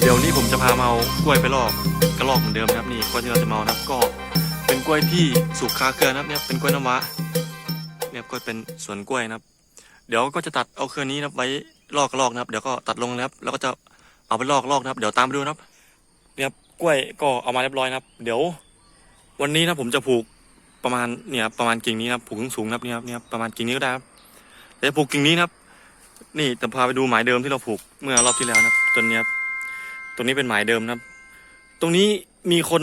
เดี๋ยวนี้ผมจะพามาเอากล้วยไปลอกกระลอกเหมือนเดิมนะครับนี่กล้วยที่เราจะมาเอานะครับก็เป็นกล้วยที่สุกคาเครือนะครับเนี่ยเป็นกล้วยน้ำว้า นี่ยก็เป็นสวนกล้วยนะครับ เดี๋ยวก็จะตัดเอาเครือนี้นะไว้ลอกลอกนะครับ เดี๋ยวก็ตัดลงนะครับ แล้วก็จะเอาไปลอกลอกนะครับ เดี๋ยวตามไปดูนะครับเนี่ยครับกล้วยก็เอามาเรียบร้อยนะครับ เดี๋ยว วันนี้นะผมจะผูกประมาณเนี่ยประมาณกิ่งนี้นะครับผูกสูงๆนะครับเนี่ยครับเนี่ยครับประมาณกิ่งนี้ก็ได้ครับเดี๋ยวผูกกิ่งนี้นะครับ นี่จะพาไปดูหมายเดิมที่เราผูกเมื่อรอบที่แล้วนะครับตัวเนี้ยครับตรงนี้เป็นหมายเดิมนะครับ ตรงนี้มีคน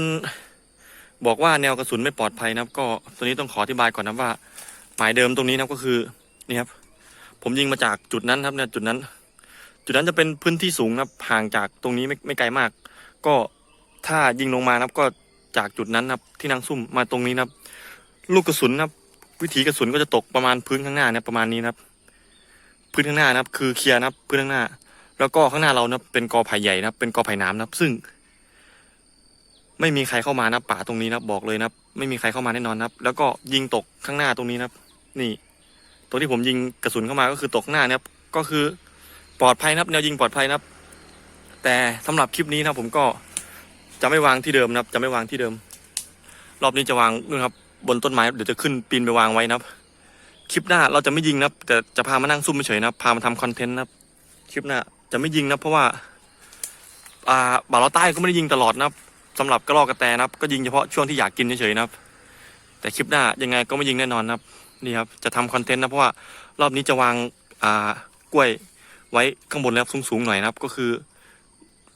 บอกว่าแนวกระสุนไม่ปลอดภัยนะครับ ก็ตัวนี้ต้องขออธิบายก่อนนะว่า หมายเดิมตรงนี้นะก็คือนี่ครับ ผมยิงมาจากจุดนั้นครับเนี่ยจุดนั้น จุดนั้นจะเป็นพื้นที่สูงนะครับห่างจากตรงนี้ไม่ไม่ไกลมาก ก็ถ้ายิงลงมานะครับก็จากจุดนั้นนะครับที่นางซุ่มมาตรงนี้นะครับ ลูกกระสุนนะครับ วิถีกระสุนก็จะตกประมาณพื้นข้างหน้าเนี่ยประมาณนี้นะครับ พื้นข้างหน้านะครับ คือเคลียร์นะครับ พื้นข้างหน้า แล้วก็ข้างหน้าเรานะเป็นกอไผ่ใหญ่นะครับ เป็นกอไผ่น้ำนะครับ ซึ่ง ไม่มีใครเข้ามานะป่าตรงนี้นะบอกเลยนะไม่มีใครเข้ามาแน่นอนนะครับ แล้วก็ยิงตกข้างหน้าตรงนี้นะครับ นี่ตรงที่ผมยิงกระสุนเข้ามาก็คือตกข้างหน้านะครับ ก็คือปลอดภัยนะครับ แนวยิงปลอดภัยนะครับ แต่สำหรับคลิปนี้นะผมก็จะไม่วางที่เดิมนะครับ จะไม่วางที่เดิม รอบนี้จะวางนู่นครับ บนต้นไม้เดี๋ยวจะขึ้นปีนไปวางไว้นะครับ คลิปหน้าเราจะไม่ยิงนะครับ แต่จะพามานั่งซุ่มเฉยนะครับ พามาทำคอนเทนต์นะครับ คลิปหน้าจะไม่ยิงนะเพราะว่าอ่าบ่าวเราใต้ก็ไม่ได้ยิงตลอดนะครับสำหรับกระรอกกระแตนะครับ ก็ยิงเฉพาะช่วงที่อยากกินเฉยๆนะครับ แต่คลิปหน้ายังไงก็ไม่ยิงแน่นอนนะครับ นี่ครับจะทำคอนเทนต์นะเพราะว่ารอบนี้จะวางอ่ากล้วยไว้ข้างบนแล้วสูงๆหน่อยนะครับ ก็คือ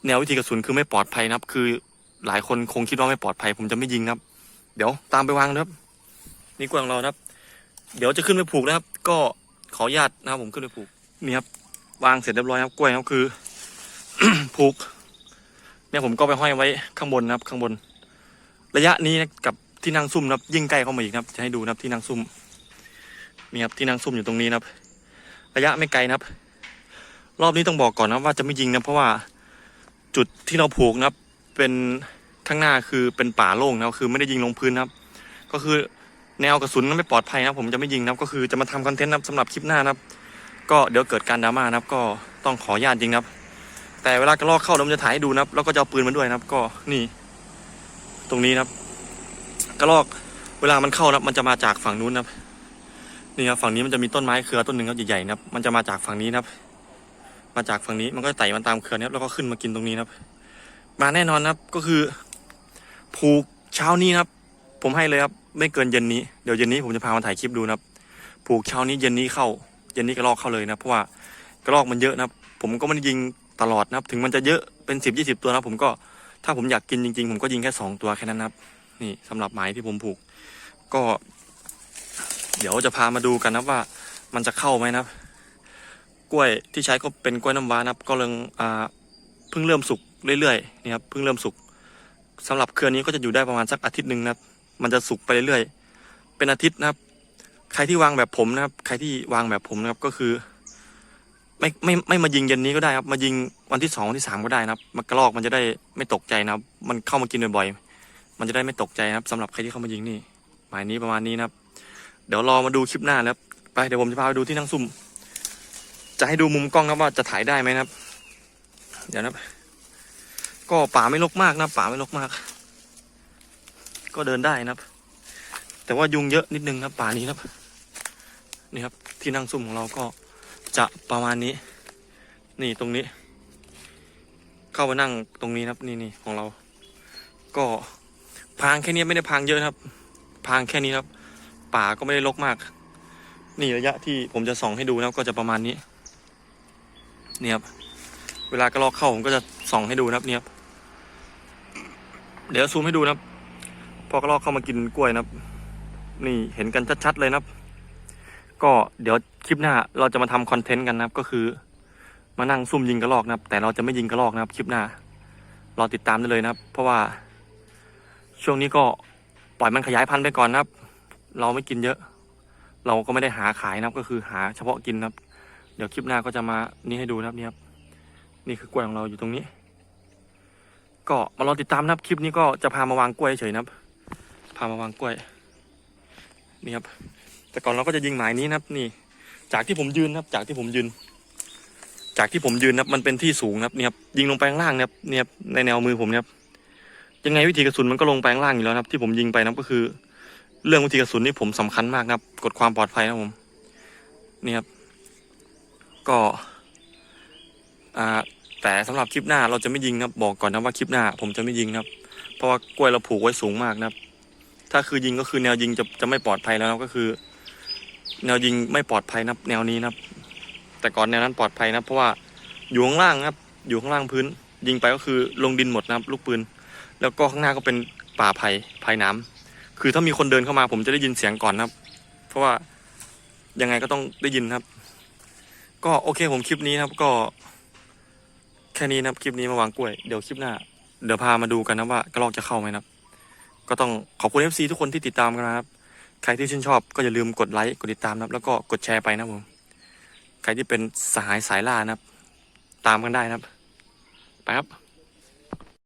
แนววิธีกระสุนคือไม่ปลอดภัยนะครับ คือหลายคนคงคิดว่าไม่ปลอดภัย ผมจะไม่ยิงนะครับ เดี๋ยวตามไปวางนะครับ นี่กล้วยของเรานะครับ เดี๋ยวจะขึ้นไปผูกนะครับ ก็ขออนุญาตนะครับผมขึ้นไปผูกนี่ครับวางเสร็จเรียบร้อยครับกล้วยครับคือ ผูก เนี่ยผมก็ไปห้อยไว้ข้างบนนะครับ ข้างบน ระยะนี้นะกับที่นั่งซุ่มนะครับ ยิ่งใกล้เข้ามาอีกนะครับ จะให้ดูนะครับที่นั่งซุ่ม นี่ครับที่นั่งซุ่มอยู่ตรงนี้นะครับ ระยะไม่ไกลนะครับ รอบนี้ต้องบอกก่อนนะว่าจะไม่ยิงนะเพราะว่าจุดที่เราผูกนะครับ เป็นข้างหน้าคือเป็นป่าโล่งนะค,คือไม่ได้ยิงลงพื้นนะครับ ก็คือแนวกระสุนนั้นไม่ปลอดภัยนะครับผมจะไม่ยิงนะก็คือจะมาทำคอนเทนต์นะสำหรับคลิปหน้านะครับ ก็เดี๋ยวเกิดการดราม่านะครับ ก็ต้องขออนุญาตจริงนะครับ แต่เวลากระลอกเข้าเราจะถ่ายให้ดูนะครับ แล้วก็จะเอาปืนมาด้วยนะครับ ก็นี่ ตรงนี้นะครับ กระลอกเวลามันเข้านะครับ มันจะมาจากฝั่งนู้นนะครับ นี่ครับฝั่งนี้มันจะมีต้นไม้เครือต้นหนึ่งครับใหญ่ๆนะครับ มันจะมาจากฝั่งนี้นะครับ มาจากฝั่งนี้มันก็ไต่มันตามเครือนะครับแล้วก็ขึ้นมากินตรงนี้นะครับ มาแน่นอนนะครับก็คือผูกเช้านี้นะครับ ผมให้เลยครับ ไม่เกินเย็นนี้เดี๋ยวเย็นนี้ผมจะพามาถ่ายคลิปดูนะครับ ผูกเช้านี้เย็นนี้เข้า เย็นนี้กระลอกเข้าเลยนะเพราะว่ากระลอกมันเยอะนะครับ ผมก็ไม่ได้ยิงตลอดนะครับ ถึงมันจะเยอะเป็นสิบยี่สิบตัวนะผมก็ถ้าผมอยากกินจริงๆ ผมก็ยิงแค่สองตัวแค่นั้นนะครับ นี่สำหรับหมายที่ผมผูก ก็ เดี๋ยวจะพามาดูกันนะว่ามันจะเข้าไหมนะครับกล้วยที่ใช้ก็เป็นกล้วยน้ำว้านะครับ ก็เริ่มอ่าเพิ่งเริ่มสุกเรื่อยๆนี่ครับเพิ่งเริ่มสุกสำหรับเครือนี้ก็จะอยู่ได้ประมาณสักอาทิตย์หนึ่งนะครับ มันจะสุกไปเรื่อยๆเป็นอาทิตย์นะครับ ใครที่วางแบบผมนะครับ ใครที่วางแบบผมนะครับก็คือ ไม่ไม่ไม่มายิงเย็นนี้ก็ได้ครับ มายิงวันที่สองวันที่สามก็ได้นะครับมันกระลอกมันจะได้ไม่ตกใจนะครับ มันเข้ามากินบ่อยๆมันจะได้ไม่ตกใจนะครับสำหรับใครที่เข้ามายิงนี่หมายนี้ประมาณนี้นะครับ เดี๋ยวรอมาดูคลิปหน้าแล้วไปเดี๋ยวผมจะพาไปดูที่นั่งซุ่ม จะให้ดูมุมกล้องครับว่าจะถ่ายได้ไหมนะครับ เดี๋ยวนะก็ป่าไม่รกมากนะป่าไม่รกมาก ก็เดินได้นะครับ แต่ว่ายุงเยอะนิดนึงนะป่านี้นะครับนี่ครับ ที่นั่งซุ่มของเราก็จะประมาณนี้ นี่ตรงนี้ เข้ามานั่งตรงนี้นะครับ นี่นี่ของเรา ก็พางแค่นี้ไม่ได้พางเยอะนะครับ พางแค่นี้ครับ ป่าก็ไม่ได้รกมาก นี่ระยะที่ผมจะส่องให้ดูนะก็จะประมาณนี้ เนี่ยครับ เวลากระลอกเข้าผมก็จะส่องให้ดูนะครับเนี่ยครับเดี๋ยวซูมให้ดูนะครับ พอกระลอกเข้ามากินกล้วยนะครับ นี่เห็นกันชัดๆเลยนะครับ ก็เดี๋ยวคลิปหน้าเราจะมาทำคอนเทนต์กันนะครับก็คือ มานั่งซุ่มยิงกระลอกนะครับ แต่เราจะไม่ยิงกระลอกนะครับ คลิปหน้ารอติดตามได้เลยนะครับ เพราะว่าช่วงนี้ก็ปล่อยมันขยายพันธุ์ไปก่อนนะครับ เราไม่กินเยอะ เราก็ไม่ได้หาขายนะครับ ก็คือหาเฉพาะกินนะครับ เดี๋ยวคลิปหน้าก็จะมานี่ให้ดูนะครับนี่ครับนี่คือกล้วยของเราอยู่ตรงนี้ ก็มารอติดตามนะครับคลิปนี้ก็จะพามาวางกล้วยเฉยนะครับ พามาวางกล้วยนี่ครับ แต่ก่อนเราก็จะยิงหมายนี้นะครับ นี่ จากที่ผมยืนนะครับ จากที่ผมยืน จากที่ผมยืนนะครับ มันเป็นที่สูงนะครับนี่ครับยิงลงไปข้างล่างนะครับเนี่ยครับในแนวมือผมนี่ยครับยังไงวิธีกระสุนมันก็ลงไปข้างล่างอยู่แล้วนะครับ ที่ผมยิงไปนะครับก็คือ เรื่องวิธีกระสุนนี่ผมสำคัญมากนะครับกดความปลอดภัยนะผม นี่ครับ ก็อ่าแต่สำหรับคลิปหน้าเราจะไม่ยิงนะครับ บอกก่อนนะว่าคลิปหน้า ผมจะไม่ยิงนะครับ เพราะว่ากล้วยเราผูกไว้สูงมากนะครับ ถ้าคือยิงก็คือแนวยิงจะจะไม่ปลอดภัยแล้วนะก็คือ แนวยิงไม่ปลอดภัยนะครับ แนวนี้นะครับ แต่ก่อนแนวนั้นปลอดภัยนะเพราะว่าอยู่ข้างล่างนะครับ อยู่ข้างล่างพื้น ยิงไปก็คือลงดินหมดนะครับ ลูกปืน แล้วก็ข้างหน้าก็เป็นป่าไผ่ไผ่น้ำ คือถ้ามีคนเดินเข้ามา ผมจะได้ยินเสียงก่อนนะครับ เพราะว่ายังไงก็ต้องได้ยินครับ ก็โอเคผมคลิปนี้ครับ ก็ แค่นี้นะครับ คลิปนี้มาวางกล้วยเดี๋ยวคลิปหน้า เดี๋ยวพามาดูกันนะว่ากระรอกจะเข้าไหมนะครับ ก็ต้องขอบคุณ FC ทุกคนที่ติดตามกันนะครับ ใครที่ชื่นชอบก็อย่าลืมกดไลค์กดติดตามนะครับ แล้วก็กดแชร์ไปนะผมใครที่เป็นสหายสายล่านะครับ ตามกันได้นะครับ ไปครับ